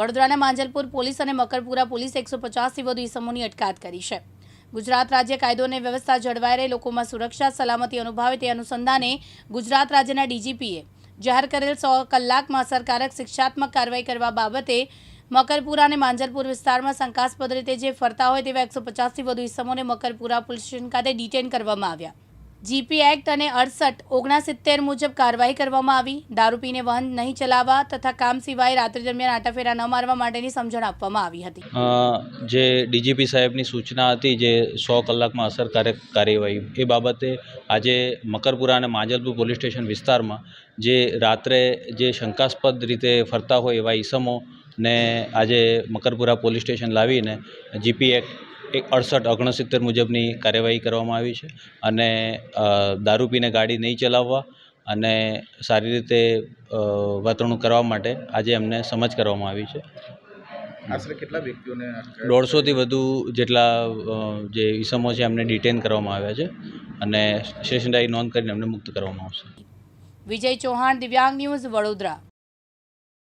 વડોદરાના માંજલપુર પોલીસ અને મકરપુરા પોલીસ એકસો પચાસથી વધુ ઇસમોની અટકાયત કરી છે. ગુજરાત રાજ્ય કાયદો અને વ્યવસ્થા જળવાઈ રહે, લોકોમાં સુરક્ષા, સલામતી અનુભવે તે અનુસંધાને ગુજરાત રાજ્યના ડીજીપીએ જાહેર કરેલ સો કલાકમાં અસરકારક શિક્ષાત્મક કાર્યવાહી કરવા બાબતે મકરપુરા અને માંજલપુર વિસ્તારમાં શંકાસ્પદ રીતે જે ફરતા હોય તેવા એકસો પચાસથી વધુ ઇસમોને મકરપુરા પોલીસ સ્ટેશન ખાતે ડિટેન કરવામાં આવ્યા. જીપી એક્ટ અને અડસઠ ઓગણસિત્તેર મુજબ કાર્યવાહી કરવામાં આવી. દારૂ પીને વાહન નહીં ચલાવવા તથા કામ સિવાય રાત્રિ દરમિયાન આટાફેરા ન મારવા માટેની સમજણ આપવામાં આવી હતી. જે ડીજીપી સાહેબની સૂચના હતી જે સો કલાકમાં અસરકારક કાર્યવાહી, એ બાબતે આજે મકરપુરા અને માંજલપુર પોલીસ સ્ટેશન વિસ્તારમાં જે રાત્રે જે શંકાસ્પદ રીતે ફરતા હોય એવા ઈસમો ને આજે મકરપુરા પોલીસ સ્ટેશન લાવીને જીપી એક્ટ એક અડસઠ ઓગણસિત્તેર મુજબની કાર્યવાહી કરવામાં આવી છે અને દારૂ પીને ગાડી નહીં ચલાવવા અને સારી રીતે વર્તણૂક કરવા માટે આજે એમને સમજ કરવામાં આવી છે. આશરે કેટલા વ્યક્તિઓને દોઢસોથી વધુ જેટલા જે ઈસમો છે એમને ડિટેન કરવામાં આવ્યા છે અને સ્ટેશન ડાયરી નોંધ કરીને એમને મુક્ત કરવામાં આવશે. વિજય ચૌહાણ દિવ્યાંગ ન્યૂઝ વડોદરા.